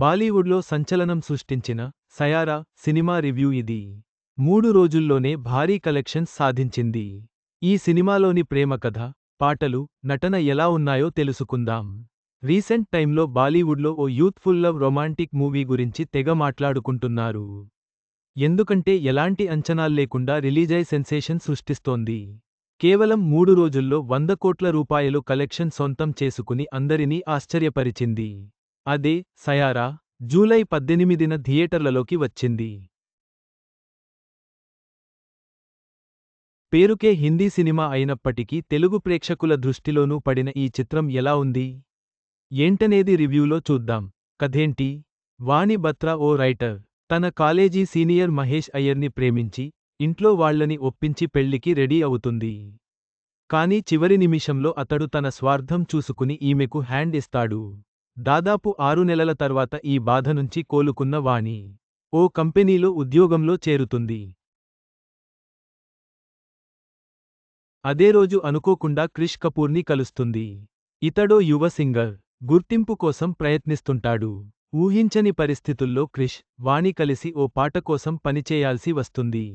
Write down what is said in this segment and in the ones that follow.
బాలీవుడ్లో సంచలనం సృష్టించిన సయారా సినిమా రివ్యూ ఇది. మూడు రోజుల్లోనే భారీ కలెక్షన్స్ సాధించింది. ఈ సినిమాలోని ప్రేమ కథ పాటలు నటన ఎలా ఉన్నాయో తెలుసుకుందాం. రీసెంట్ టైంలో బాలీవుడ్లో ఓ యూత్ఫుల్ లవ్ రొమాంటిక్ మూవీ గురించి తెగ మాట్లాడుకుంటున్నారు. ఎందుకంటే ఎలాంటి అంచనాల్లేకుండా రిలీజై సెన్సేషన్ సృష్టిస్తోంది. కేవలం మూడు రోజుల్లో వంద కోట్ల రూపాయలు కలెక్షన్ సొంతం చేసుకుని అందరినీ ఆశ్చర్యపరిచింది. అదే సయారా జూలై పద్దెనిమిదిన థియేటర్లలోకి వచ్చింది. పేరుకే హిందీ సినిమా అయినప్పటికీ తెలుగు ప్రేక్షకుల దృష్టిలోనూ పడిన ఈ చిత్రం ఎలా ఉంది? ఏంటనేది రివ్యూలో చూద్దాం. కథేంటి? వాణి బత్రా ఓ రైటర్. తన కాలేజీ సీనియర్ మహేష్ అయ్యర్ని ప్రేమించి ఇంట్లో వాళ్ళని ఒప్పించి పెళ్ళికి రెడీ అవుతుంది. కానీ చివరి నిమిషంలో అతడు తన స్వార్థం చూసుకుని ఈమెకు హ్యాండ్ ఇస్తాడు. దాదాపు ఆరు నెలల తర్వాత ఈ బాధ నుంచి కోలుకున్న వాణి ఓ కంపెనీలో ఉద్యోగంలో చేరుతుంది. అదే రోజు అనుకోకుండా క్రిష్ కపూర్ని కలుస్తుంది. ఇతడో యువ సింగర్ గుర్తింపు కోసం ప్రయత్నిస్తుంటాడు. ఊహించని పరిస్థితుల్లో క్రిష్ వాణి కలిసి ఓ పాట కోసం పనిచేయాల్సి వస్తుంది.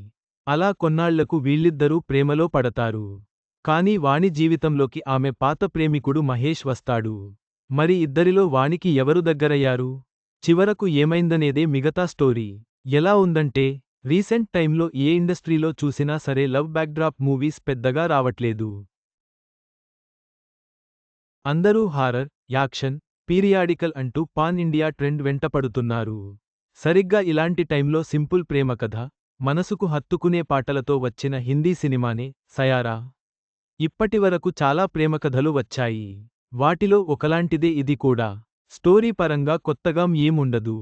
అలా కొన్నాళ్ళకు వీళ్ళిద్దరూ ప్రేమలో పడతారు. కాని వాణి జీవితంలోకి ఆమె పాత ప్రేమికుడు మహేష్ వస్తాడు. మరి ఇద్దరిలో వానికి ఎవరు దగ్గరయ్యారు? చివరకు ఏమైందనేదే మిగతా స్టోరీ. ఎలా ఉందంటే రీసెంట్ టైంలో ఏ ఇండస్ట్రీలో చూసినా సరే లవ్ బ్యాక్డ్రాప్ మూవీస్ పెద్దగా రావట్లేదు. అందరూ హారర్ యాక్షన్ పీరియాడికల్ అంటూ పాన్ ఇండియా ట్రెండ్ వెంటపడుతున్నారు. సరిగ్గా ఇలాంటి టైంలో సింపుల్ ప్రేమ కథ మనసుకు హత్తుకునే పాటలతో వచ్చిన హిందీ సినిమానే సయారా. ఇప్పటివరకు చాలా ప్రేమకథలు వచ్చాయి. వాటిలో ఒకలాంటిదే ఇది కూడా. స్టోరీ పరంగా కొత్తగా ఏముండదు.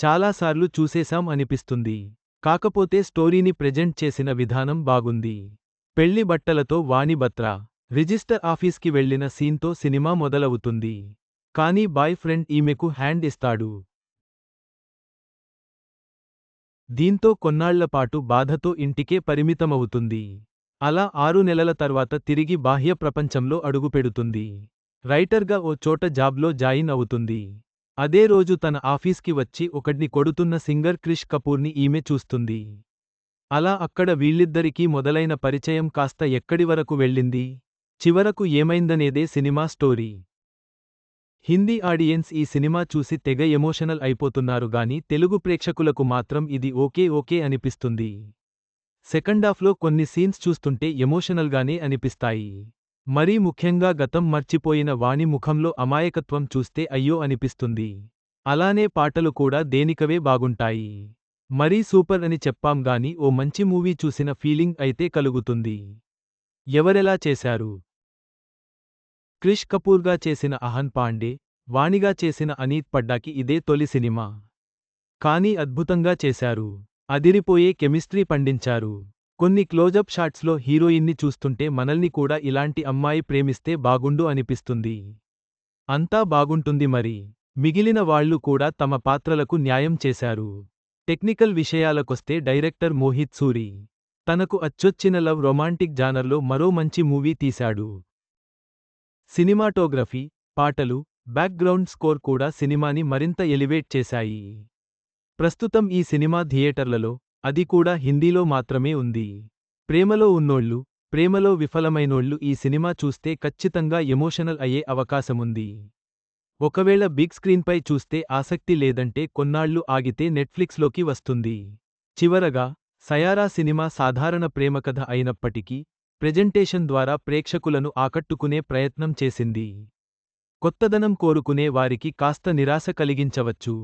చాలాసార్లు చూసేశాం అనిపిస్తుంది. కాకపోతే స్టోరీని ప్రెజెంట్ చేసిన విధానం బాగుంది. పెళ్ళి బట్టలతో వాణి బత్రా రిజిస్టర్ ఆఫీస్కి వెళ్ళిన సీన్తో సినిమా మొదలవుతుంది. కానీ బాయ్ ఫ్రెండ్ ఈమెకు హ్యాండ్ ఇస్తాడు. దీంతో కొన్నాళ్ళపాటు బాధతో ఇంటికే పరిమితమవుతుంది. అలా ఆరు నెలల తర్వాత తిరిగి బాహ్య ప్రపంచంలో అడుగుపెడుతుంది. రైటర్గా ఓ చోట జాబ్లో జాయిన్ అవుతుంది. అదే రోజు తన ఆఫీస్కి వచ్చి ఒకడ్ని కొడుతున్న సింగర్ క్రిష్ కపూర్ని ఈమె చూస్తుంది. అలా అక్కడ వీళ్ళిద్దరికీ మొదలైన పరిచయం కాస్త ఎక్కడి వరకు వెళ్ళింది? చివరకు ఏమైందనేదే సినిమా స్టోరీ. హిందీ ఆడియన్స్ ఈ సినిమా చూసి తెగ ఎమోషనల్ అయిపోతున్నారు గాని తెలుగు ప్రేక్షకులకు మాత్రం ఇది ఓకే ఓకే అనిపిస్తుంది. సెకండాఫ్లో కొన్ని సీన్స్ చూస్తుంటే ఎమోషనల్గానే అనిపిస్తాయి. మరీ ముఖ్యంగా గతం మర్చిపోయిన వాణి ముఖంలో అమాయకత్వం చూస్తే అయ్యో అనిపిస్తుంది. అలానే పాటలు కూడా దేనికవే బాగుంటాయి. మరీ సూపర్ అని చెప్పాం గాని ఓ మంచి మూవీ చూసిన ఫీలింగ్ అయితే కలుగుతుంది. ఎవరెలా చేశారు? క్రిష్ కపూర్గా చేసిన అహన్ పాండే వాణిగా చేసిన అనీత్ పడ్డాకి ఇదే తొలి సినిమా. కానీ అద్భుతంగా చేశారు. అదిరిపోయే కెమిస్ట్రీ పండించారు. కొన్ని క్లోజప్ షాట్స్లో హీరోయిన్ని చూస్తుంటే మనల్ని కూడా ఇలాంటి అమ్మాయి ప్రేమిస్తే బాగుండు అనిపిస్తుంది. అంతా బాగుంటుంది మరి. మిగిలిన వాళ్ళు కూడా తమ పాత్రలకు న్యాయం చేశారు. టెక్నికల్ విషయాలకొస్తే డైరెక్టర్ మోహిత్ సూరి. తనకు అచ్చొచ్చిన లవ్ రొమాంటిక్ జానర్లో మరో మంచి మూవీ తీశాడు. సినిమాటోగ్రఫీ పాటలు బ్యాక్గ్రౌండ్ స్కోర్ కూడా సినిమాని మరింత ఎలివేట్ చేశాయి. ప్రస్తుతం ఈ సినిమా థియేటర్లలో అది కూడా హిందీలో మాత్రమే ఉంది. ప్రేమలో ఉన్నోళ్ళు ప్రేమలో విఫలమైనోళ్ళు ఈ సినిమా చూస్తే ఖచ్చితంగా ఎమోషనల్ అయ్యే అవకాశముంది. ఒకవేళ బిగ్ స్క్రీన్పై చూస్తే ఆసక్తి లేదంటే కొన్నాళ్ళు ఆగితే నెట్ఫ్లిక్స్లోకి వస్తుంది. చివరగా సయారా సినిమా సాధారణ ప్రేమకథ అయినప్పటికీ ప్రెజెంటేషన్ ద్వారా ప్రేక్షకులను ఆకట్టుకునే ప్రయత్నం చేసింది. కొత్తదనం కోరుకునే వారికి కాస్త నిరాశ కలిగించవచ్చు.